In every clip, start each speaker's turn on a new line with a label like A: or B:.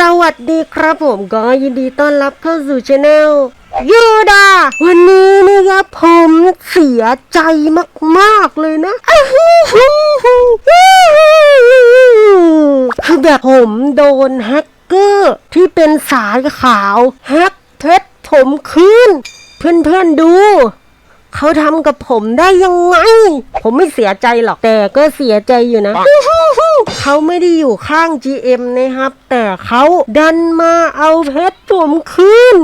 A: สวัสดีครับผมก็ยินดีต้อนรับเข้าสู่ช anel ยูดา วันนี้นะครับผมเสียใจมาก ๆ เลยนะคือแบบผมโดนแฮกเกอร์ที่เป็นสายขาวแฮกเพชรผมคืนเพื่อน ๆ ดูเขาทำกับผมได้ยังไง ผมไม่เสียใจหรอกแต่ก็เสียใจอยู่นะ เขาไม่ได้อยู่ข้าง GM นะครับ แต่เขาดันมาเอาเพชรผมคืน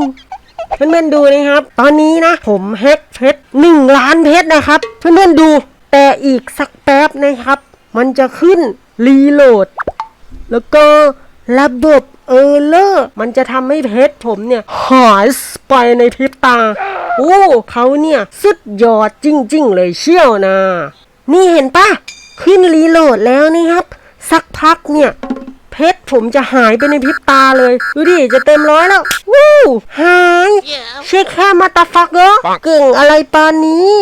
A: เพื่อนๆดูนะครับ ตอนนี้นะ ผมแฮกเพชรหนึ่งล้านเพชรนะครับ เพื่อนๆดู แต่อีกสักแป๊บนะครับ มันจะขึ้นรีโหลด แล้วก็ระบบเออร์เลอร์มันจะทำให้เพชรผมเนี่ย หายไปในพริบตา โอ้เขาเนี่ย สุดยอดจริง ๆ เลยเชี่ยวนะ นี่เห็นปะขึ้นรีโหลดแล้วนี่ครับ สักพักเนี่ย เพชรผมจะหายไปในพริบตาเลย ดูดิ จะเต็มร้อยแล้ว วู้หายเช็คแค่มาตาฟักเกอร์เก่งอะไรปานนี้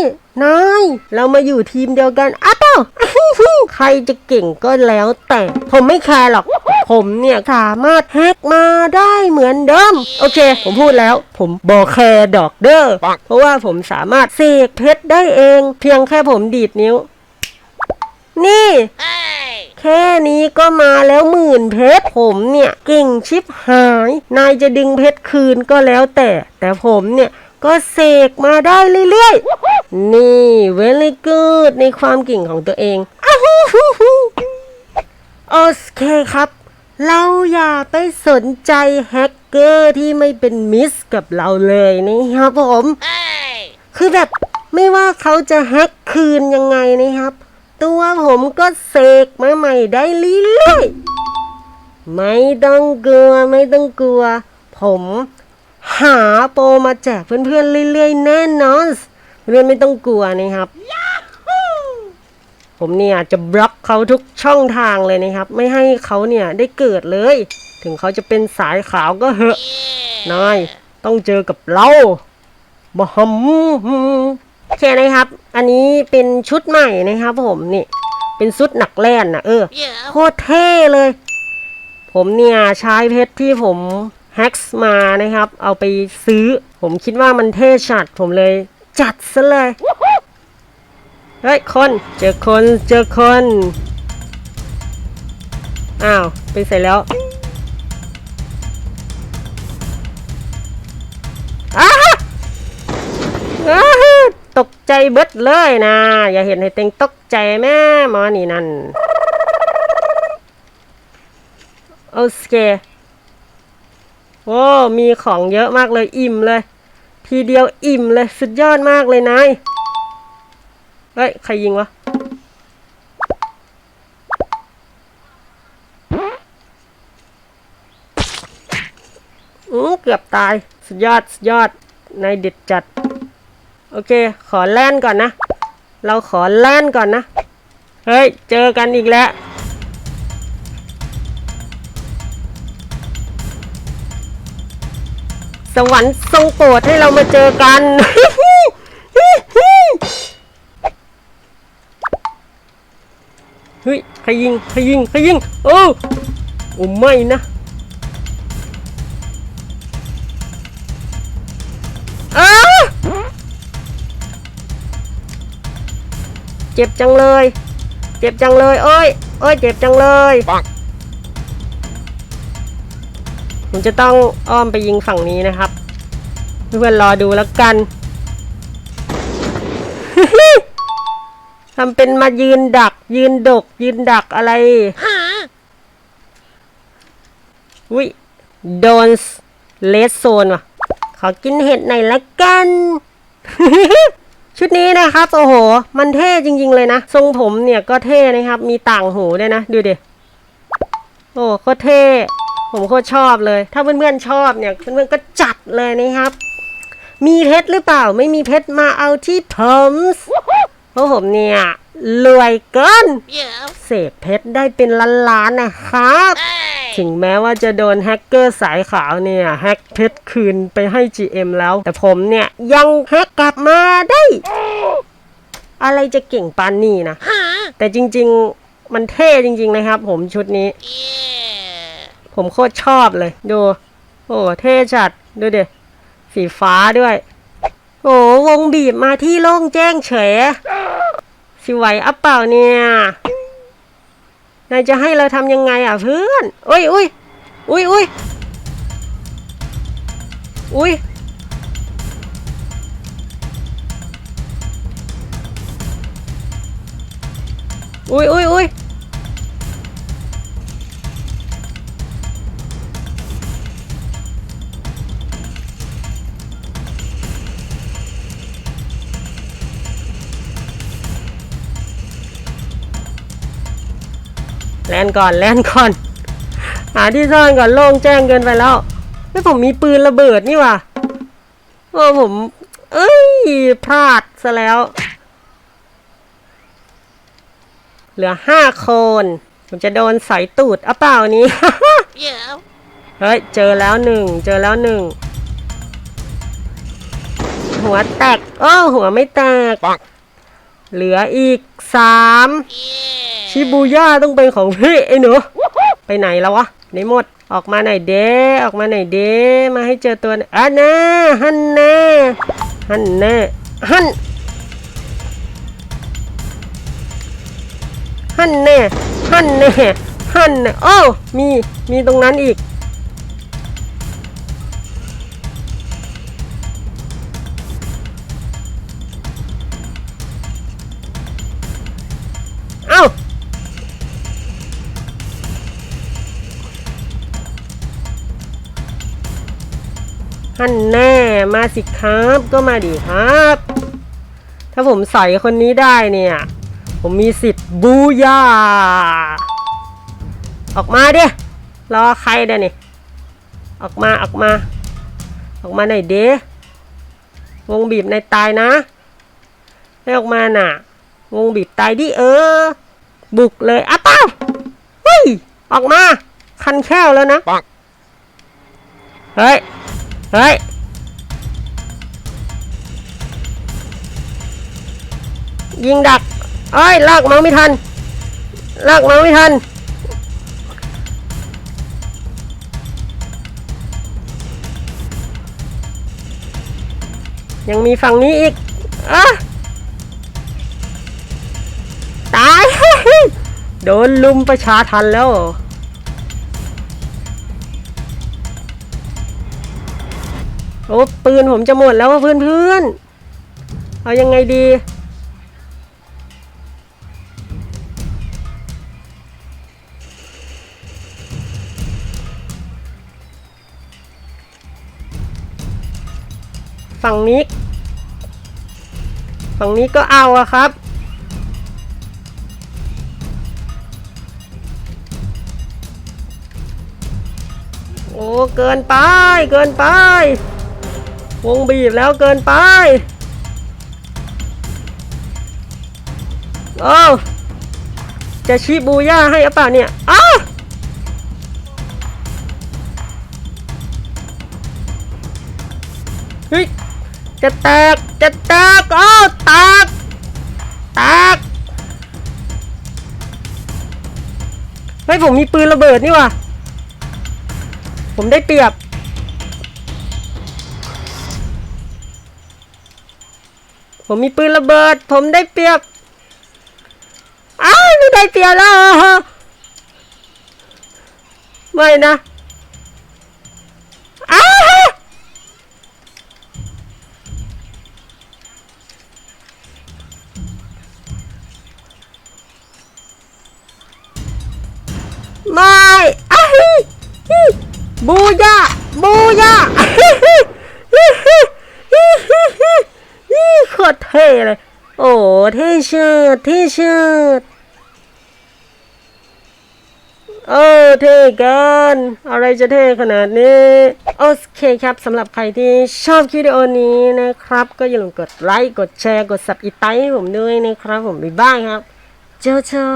A: นายเรามาอยู่ทีมเดียวกันอ้าวเปล่าอื้อหือใครจะเก่งก็แล้วแต่ ผมไม่แคร์หรอก ผมเนี่ยสามารถแฮกมาได้เหมือนเดิม โอเค ผมพูดแล้ว ผมบอกแคร์ดอกเด้อ เพราะว่าผมสามารถเสกเพชรได้เอง เพียงแค่ผมดีดนิ้ว นี่แค่นี้ก็มาแล้วหมื่นเพชรผมเนี่ยเก่งชิบหาย นายจะดึงเพชรคืนก็แล้วแต่ แต่ผมเนี่ยก็เสกมาได้เรื่อยๆ นี่ very good ในความเก่งของตัวเองอ้าวฮู้ฮู้ฮู้โอเคครับ เราอย่าไปสนใจแฮกเกอร์ที่ไม่เป็นมิสกับเราเลยนะครับผม คือแบบไม่ว่าเขาจะแฮกคืนยังไงนะครับ ตัวผมก็เสกมาใหม่ได้เรื่อยๆไม่ต้องกลัวไม่ต้องกลัว ผมหาโปรมาแจกเพื่อนๆเรื่อยๆแน่นอนเพื่อนไม่ต้องกลัวนะครับ ผมเนี่ยจะบล็อกเขาทุกช่องทางเลยนะครับ ไม่ให้เขาเนี่ยได้เกิดเลย ถึงเขาจะเป็นสายขาวก็เหอะนายต้องเจอกับเราบอม โอเคนะครับ อันนี้เป็นชุดใหม่นะครับผมนี่เป็นชุดหนักแล่นนะเออโคตรเท่เลย ผมเนี่ยใช้เพชรที่ผมแฮกส์มานะครับ เอาไปซื้อ ผมคิดว่ามันเท่ชัด ผมเลยจัดซะเลย เฮ้ย คน เจอคน เจอคน อ้าว ไปใส่แล้ว ใจเบิดเลยนะ อย่าเห็นให้เต็งตกใจแม่หมอนี่นั่นโอเคโอ้มีของเยอะมากเลยอิ่มเลย ทีเดียวอิ่มเลยสุดยอดมากเลยนายเฮ้ยใครยิงวะอือเกือบตาย สุดยอด สุดยอดนายเด็ดจัด โอเค ขอแล่นก่อนนะ เราขอแล่นก่อนนะ เฮ้ย เจอกันอีกแล้ว สวรรค์ทรงโปรดให้เรามาเจอกัน เฮ้ย ใครยิง ใครยิง ใครยิง โอ้โอ้ไม่นะ เจ็บจังเลย เจ็บจังเลยโอ้ยโอ้ย เจ็บจังเลยผมจะต้องอ้อมไปยิงฝั่งนี้นะครับ เพื่อนๆรอดูแล้วกันทำเป็นมายืนดัก ยืนดก ยืนดักอะไรอุ้ยโดนเลสโซนว่ะ ขอกินเห็ดหน่อยละกัน ชุดนี้นะครับโอ้โห มันเท่จริง ๆ เลยนะ ทรงผมเนี่ยก็เท่นะครับ มีต่างหูด้วยนะ ดูดิโอ้โคตรเท่ ผมโคตรชอบเลย ถ้าเพื่อนๆชอบเนี่ย เพื่อนๆก็จัดเลยนะครับ มีเพชรหรือเปล่า ไม่มีเพชรมาเอาที่ผมเพราะผมเนี่ยรวยเกิน เสพเพชรได้เป็นล้านๆนะครับ ถึงแม้ว่าจะโดนแฮกเกอร์สายขาวเนี่ยแฮกเพชรคืนไปให้ GM แล้ว แต่ผมเนี่ยยังแฮกกลับมาได้ อะไรจะเก่งปานนี่นะ แต่จริง ๆ มันเท่จริง ๆ นะครับ ผมชุดนี้ผผมโคตรชอบเลย ดู โอ้เท่จัด ดูดิสีฟ้าด้วย โอ้วงบีบมาที่โล่งแจ้งเฉยสิไหวอัปเปล่าเนี่ย นายจะให้เราทำยังไงอะเพื่อนอุ้ยอุ้ยอุ้ยอุ้ยอุ้ยอุ้ยอุ้ยอุ้ย ลนก่อนแลนก่อน หาที่ซ่อนก่อนโล่งแจ้งเกินไปแล้วไม่ผมมีปืนระเบิดนี่ว่ะโอ้ผม เอ้ยพลาดซะแล้ว เหลือห้าคน ผมจะโดนสอยตูดเอาเปล่านี้
B: Yeah.
A: เฮ้ยเจอแล้วหนึ่งเจอแล้วหนึ่งหัวแตกโอ้หัวไม่แตก เหลืออีกสาม
B: Yeah.
A: ชิบูย่าต้องเป็นของพี่ไอ้หนู ไปไหนแล้ววะไหนหมดออกมาไหนอยเด้ออกมาไหนอยเด้มาให้เจอตัวหน่อยอะแน่ฮันแน่ฮันแน่ฮันฮันแน่ฮันแน่ฮันแน่โอ้มีมีตรงนั้นอีก ฮันแน่มาสิครับก็มาดิครับ ถ้าผมใส่คนนี้ได้เนี่ย ผมมีสิทธิ์บูยาออกมาเด้รอใครเด้นี่ออกมาออกมา ออกมาหน่อยเด้วงบีบในตายนะให้ออกมาน่ะ วงบีบตายดิเออ บุกเลยอะเป้าเฮ้ยออกมา คันแค่วแล้วนะ
B: ปัง
A: เฮ้ย เฮ้ย ยิงดักเอ้ยลากมาส์ไม่ทันลากมาส์ไม่ทัน ยังมีฝั่งนี้อีกอะตาย โดนลุมประชาทันแล้ว โอ้ปืนผมจะหมดแล้วเพื่อนเพื่อนเอายังไงดี ฝั่งนี้ ฝั่งนี้ก็เอาอะครับโอ้ เกินไป เกินไป วงบีบแล้วเกินไปโอ้จะชีบูย่าให้หรือเปล่าเนี่ยอ้าเฮ้ย จะแตก จะแตกอ้าวแตกแตกเฮ้ยผมมีปืนระเบิดนี่ว่ะผมได้เปรียบ ผมมีปืนระเบิด ผมได้เปรียบ อ้าวไม่ได้เปรียบแล้ว ไม่นะอ้าไม่อ้าวบูยาบูยา โคตรเท่เลย โอ้เท่เชิดเท่เชิดเออเท่กันอะไรจะเท่ขนาดนี้ โอเคครับสำหรับใครที่ชอบคลิปวิดีโอนี้นะครับ ก็อย่าลืมกดไลค์ กดแชร์ กดสับอีไตให้ผมด้วยนะครับผมบ๊ายบายครับ เจ้าเจ้า